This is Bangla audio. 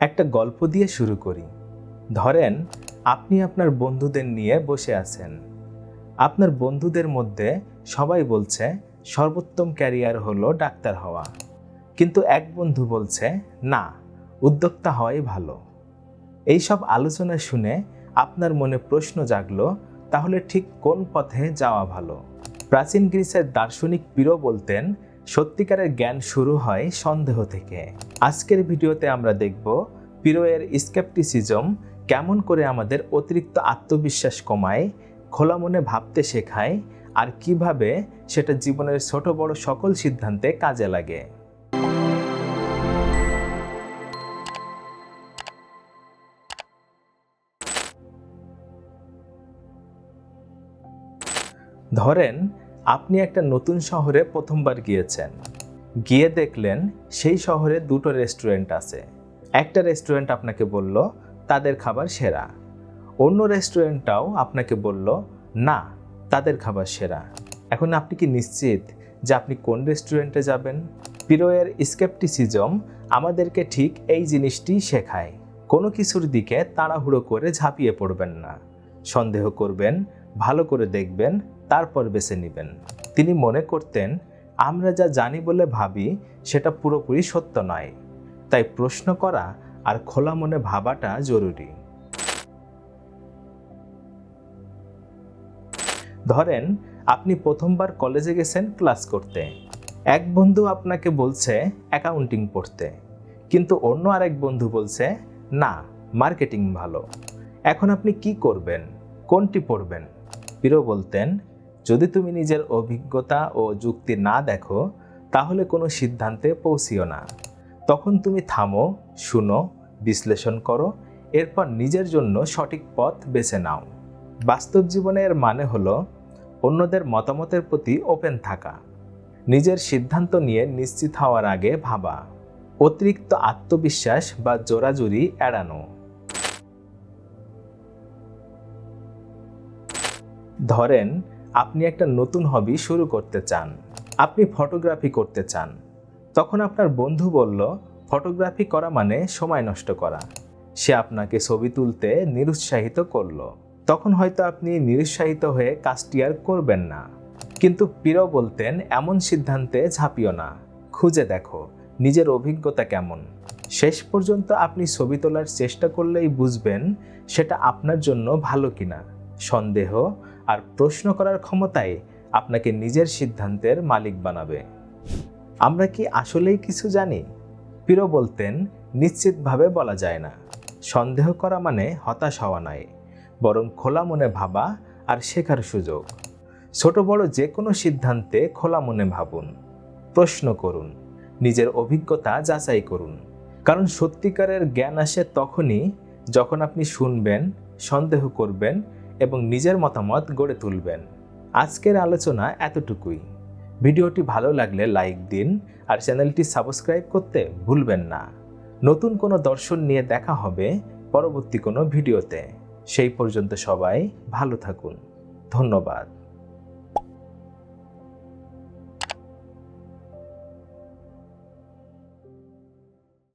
একটা গল্প দিয়ে শুরু করি। ধরেন, আপনি আপনার বন্ধুদের নিয়ে বসে আছেন। আপনার বন্ধুদের মধ্যে সবাই বলছে, সর্বোত্তম ক্যারিয়ার হলো ডাক্তার হওয়া। কিন্তু এক বন্ধু বলছে, না, উদ্যোক্তা হওয়াই ভালো। এইসব আলোচনা শুনে আপনার মনে প্রশ্ন জাগলো, তাহলে ঠিক কোন পথে যাওয়া ভালো? প্রাচীন গ্রিসের দার্শনিক পিরো বলতেন সত্যিকারের জ্ঞান শুরু হয় সন্দেহ থেকে। আজকের ভিডিওতে আমরা দেখব পিরোয়ের স্কেপটিসিজম কেমন করে আমাদের অতিরিক্ত আত্মবিশ্বাস কমায়, খোলা মনে ভাবতে শেখায়, আর কীভাবে সেটা জীবনের ছোট বড় সকল সিদ্ধান্তে কাজে লাগে। ধরেন আপনি একটা নতুন শহরে প্রথমবার গিয়েছেন। গিয়ে দেখলেন সেই শহরে দুটো রেস্টুরেন্ট আছে। একটা রেস্টুরেন্ট আপনাকে বলল, তাদের খাবার সেরা। অন্য রেস্টুরেন্টটাও আপনাকে বলল, না, তাদের খাবার সেরা। এখন আপনি কি নিশ্চিত যে আপনি কোন রেস্টুরেন্টে যাবেন? পিরোয়ের স্কেপটিসিজম আমাদেরকে ঠিক এই জিনিসটি শেখায়। কোনো কিছুর দিকে তাড়াহুড়ো করে ঝাঁপিয়ে পড়বেন না। সন্দেহ করবেন ভালো করে দেখবেন, তারপর বেছে নেবেন। তিনি মনে করতেন, আমরা যা জানি বলে ভাবি, সেটা পুরোপুরি সত্য নয়। তাই প্রশ্ন করা আর খোলা মনে ভাবাটা জরুরি। ধরেন, আপনি প্রথমবার কলেজে গেছেন ক্লাস করতে। এক বন্ধু আপনাকে বলছে অ্যাকাউন্টিং পড়তে। কিন্তু অন্য আরেক বন্ধু বলছে, না, মার্কেটিং ভালো। এখন আপনি কি করবেন? কোনটি পড়বেন? পিরো বলতেন, যদি তুমি নিজের অভিজ্ঞতা ও যুক্তি না দেখো, তাহলে কোনো সিদ্ধান্তে পৌঁছিও না। তখন তুমি থামো, শুনো, বিশ্লেষণ করো, এরপর নিজের জন্য সঠিক পথ বেছে নাও। বাস্তব জীবনের মানে হলো, অন্যদের মতামতের প্রতি ওপেন থাকা। নিজের সিদ্ধান্ত নিয়ে নিশ্চিত হওয়ার আগে ভাবা। অতিরিক্ত আত্মবিশ্বাস বা জোরাজুরি এড়ানো। ধরেন, আপনি একটা নতুন হবি শুরু করতে চান। আপনি ফটোগ্রাফি করতে চান। তখন আপনার বন্ধু বলল ফটোগ্রাফি করা মানে সময় নষ্ট করা। সে আপনাকে ছবি তুলতে নিরুৎসাহিত করল। তখন হয়তো আপনি নিরুৎসাহিত হয়ে কাজটি আর করবেন না। কিন্তু প্রিয় বলতেন, এমন সিদ্ধান্তে ঝাঁপিও না। খুঁজে দেখো, নিজের অভিজ্ঞতা কেমন? শেষ পর্যন্ত আপনি ছবি তোলার চেষ্টা করলেই বুঝবেন, সেটা আপনার জন্য ভালো কিনা। সন্দেহ আর প্রশ্ন করার ক্ষমতাই আপনাকে নিজের সিদ্ধান্তের মালিক বানাবে। আমরা কি আসলেই কিছু জানি? পিরো বলতেন, নিশ্চিতভাবে বলা যায় না। সন্দেহ করা মানে হতাশ হওয়া নয়, বরং খোলা মনে ভাবা আর শেখার সুযোগ। ছোট বড় যে কোনো সিদ্ধান্তে খোলা মনে ভাবুন। প্রশ্ন করুন, নিজের অভিজ্ঞতা যাচাই করুন। কারণ সত্যিকারের জ্ঞান আসে তখনই যখন আপনি শুনবেন, সন্দেহ করবেন এবং নিজের মতামত গড়ে তুলবেন। আজকের আলোচনা এতটুকুই। ভিডিওটি ভালো লাগলে লাইক দিন আর চ্যানেলটি সাবস্ক্রাইব করতে ভুলবেন না। নতুন কোনো দর্শন নিয়ে দেখা হবে পরবর্তী কোনো ভিডিওতে। সেই পর্যন্ত সবাই ভালো থাকুন। ধন্যবাদ।